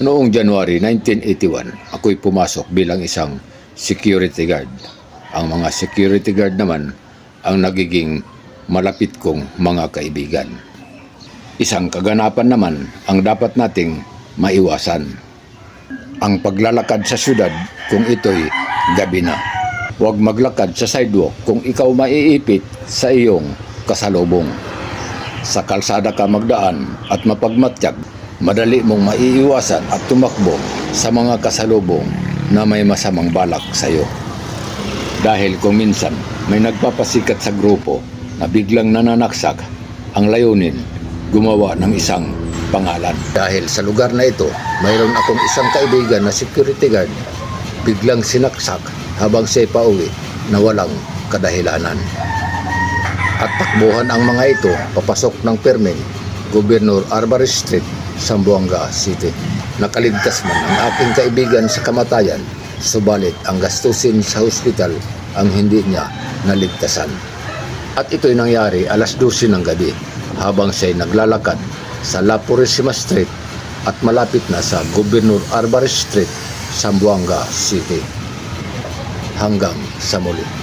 Noong January 1981, ako'y pumasok bilang isang security guard. Ang mga security guard naman ang nagiging malapit kong mga kaibigan. Isang kaganapan naman ang dapat nating maiwasan. Ang paglalakad sa syudad kung ito'y gabi na. Huwag maglakad sa sidewalk kung ikaw maiipit sa iyong kasalubong. Sa kalsada ka magdaan at mapagmatyag, madali mong maiiwasan at tumakbo sa mga kasalubong na may masamang balak sa iyo. Dahil kung minsan may nagpapasikat sa grupo na biglang nananaksak ang layunin gumawa ng isang pangalan. Dahil sa lugar na ito, mayroon akong isang kaibigan na security guard biglang sinaksak habang siya pauwi na walang kadahilanan. At takbuhan ang mga ito papasok ng Permen, Gobernur Arbaris Street, Zamboanga City. Nakaligtas man ang aking kaibigan sa kamatayan, subalit ang gastusin sa hospital ang hindi niya naligtasan. At ito'y nangyari alas 12 ng gabi habang siya'y naglalakad sa La Purisima Street at malapit na sa Gobernur Arbaris Street, Zamboanga City. Hanggang sa muli.